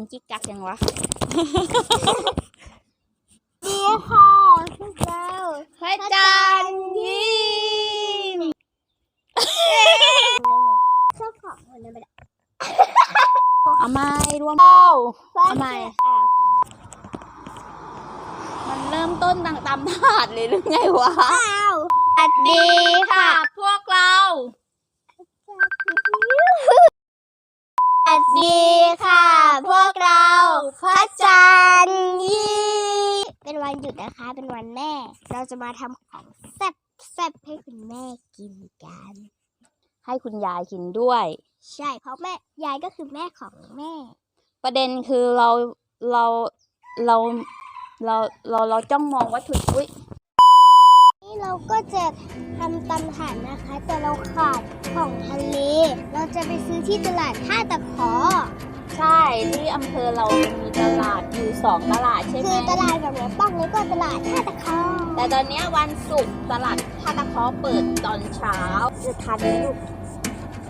มันจิกกักยังวะดีค่ะพวกเราพระจันทร์ยิ้มเจ้าของคนนั้นไปแล้วเอาไม้รวมเอาเอาไม้อะมันเริ่มต้นต่างตามถาดเลยหรือไงวะอ้าวสวัสดีค่ะ พวกเราสวัสดีค่ะพวกเรา พระจันทร์ยี่เป็นวันหยุดนะคะ เป็นวันแม่ เราจะมาทำของแซ่บแซ่บให้คุณแม่กินกัน ให้คุณยายกินด้วย ใช่ เพราะแม่ยายก็คือแม่ของแม่ ประเด็นคือเราเราเราเราเราเราจ้องมองวัตถุดิบอุ๊ยนี่เราก็จะทำตำถานนะคะ แต่เราขาดของทะเล เราจะไปซื้อที่ตลาดท่าตะขอ ใช่ที่อำเภอเรามีตลาดอยู่สองตลาดใช่ไหมคือตลาดแบบนี้ป้องแล้วก็ตลาดท่าตะขอแต่ตอนเนี้ยวันศุกร์ตลาดท่าตะเคอเปิดตอนเช้าจะทันไหมลูก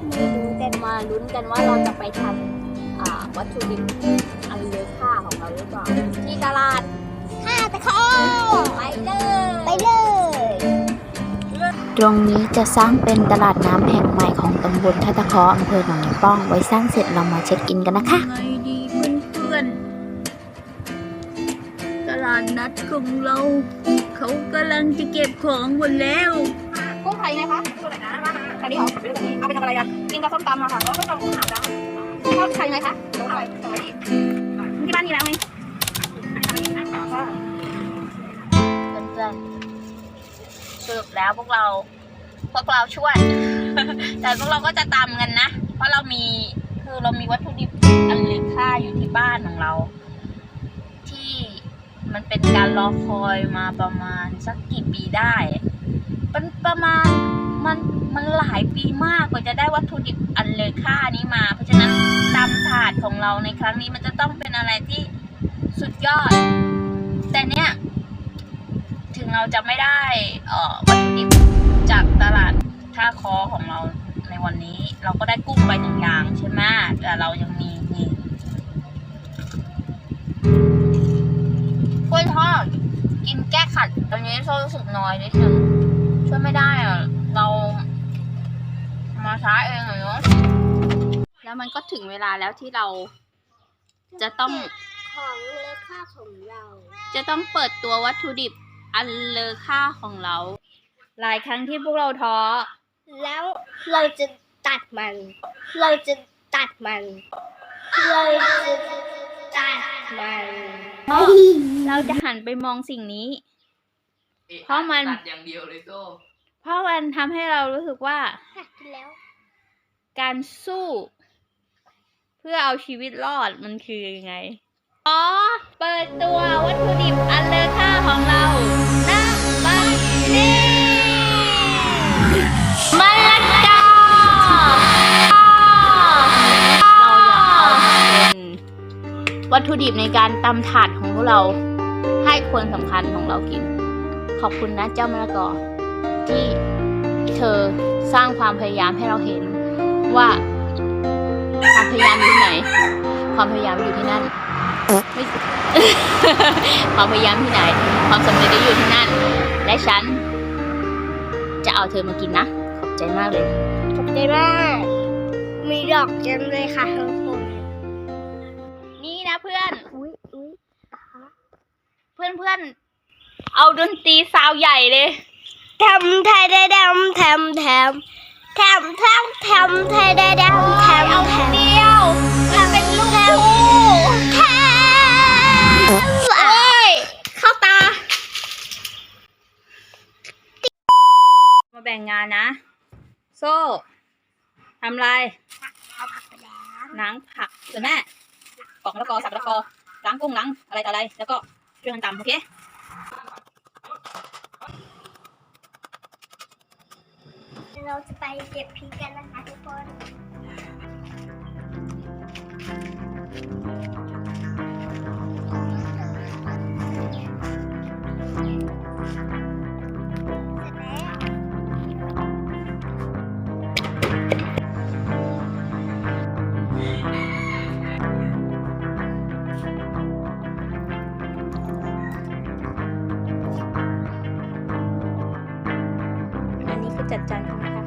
ไม่รู้แต่มาลุ้นกันว่าเราจะไปทำอ่าวัตถุดิบอันเลอค่าของเราหรือเปล่าที่ตลาด ตรงนี้จะสร้างเป็นตลาดน้ำแห่งใหม่ของตำบลท่าตะเคออำเภอหนองยายป้อง ไว้สร้างเสร็จเรามาเช็คอินกันนะคะไงดีเพื่อนๆตลาดนัดของเรา เขากำลังจะเก็บของหมดแล้วกุ้งไข่ไงคะกุ้งไข่นะอันนี้เหรอเอาไปทำอะไรกันกินกับส้มตำอะค่ะก็ส้มตำกุ้งหางนะทอดไข่ไงคะ แล้วพวกเราพวกเราช่วย แต่พวกเราก็จะตำกันนะ เพราะเรามีคือเรามีวัตถุดิบอันเหลือค่าอยู่ที่บ้านของเรา ที่มันเป็นการรอคอยมาประมาณสักกี่ปีได้เป็นประมาณมันมันหลายปีมากกว่าจะได้วัตถุดิบอันเลอค่านี้มา เพราะฉะนั้นตำถาดของเราในครั้งนี้มันจะต้องเป็นอะไรที่สุดยอด แต่เนี่ย ถึงเราจะไม่ได้ ดท่าคอของเราในวันนี้ เราก็ได้กุ้งไปหนึ่งอย่างใช่ไหมแต่เรายังมีนี่กล้วยทอดกินแก้ขัดตอนนี้โซ่รู้สึกน้อยนิดนึงช่วยไม่ได้อะเรามาช้าเองอะเนาะแล้วมันก็ถึงเวลาแล้วที่เราจะต้องของเลอค่าของเรา จะต้องเปิดตัววัตถุดิบอันเลอค่าของเรา หลายครั้งที่พวกเราท้อ แล้วเราจะตัดมัน เราจะตัดมัน เราจะตัดมันเราจะหันไปมองสิ่งนี้ อ๊เพราะมัน ตัดอย่างเดียวเลยโซ่เพราะมันทำให้เรารู้สึกว่าหักแล้ว การสู้ เพื่อเอาชีวิตรอดมันคือยังไง อ๋อ เปิดตัววัตถุดิบอันเลอค่าของเรา วัตถุดิบในการตำถาดของพวกเราให้คนสำคัญของเรากิน ขอบคุณนะเจ้ามะละกอที่เธอสร้างความพยายามให้เราเห็นว่าความพยายามอยู่ที่ไหน ความพยายามอยู่ที่นั่นไม่ความพยายามที่ไหน ความสำเร็จก็อยู่ที่นั่น และฉัน จะเอาเธอมากินนะ ขอบใจมากเลย ขอบใจมาก มีดอกจังเลยค่ะทุกค นนี่นะเพื่อน อุ้ยอุ้ยเพื่อนเพื่อนๆเอาดนตรีซาวใหญ่เลยทำไทยได้ดำแถมแถมแถมแถมแถมไทยได้ดำแถมเอาแถมเดียวมันเป็นลูกคู่แถมเอ้ยเข้าตา มาแบ่งงานนะ โซ่ทำอะไรเอาผักไปแล้วล้างผักส่วนแม่ป อกมะละกอสับมะละกอล้างกุ้งล้างอะไรต่ออะไร แล้วก็ช่วยกันตำโอเคเราจะไปเก็บพริกกันนะคะทุกคน จเขานะคะ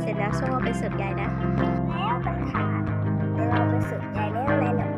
เสร็จแล้วส้มเอาไปเสิร์ฟยายนะ แล้วกันค่ะเดี๋ยวเราไปเสิร์ฟยายแล้วอะไรเนี่ยกะ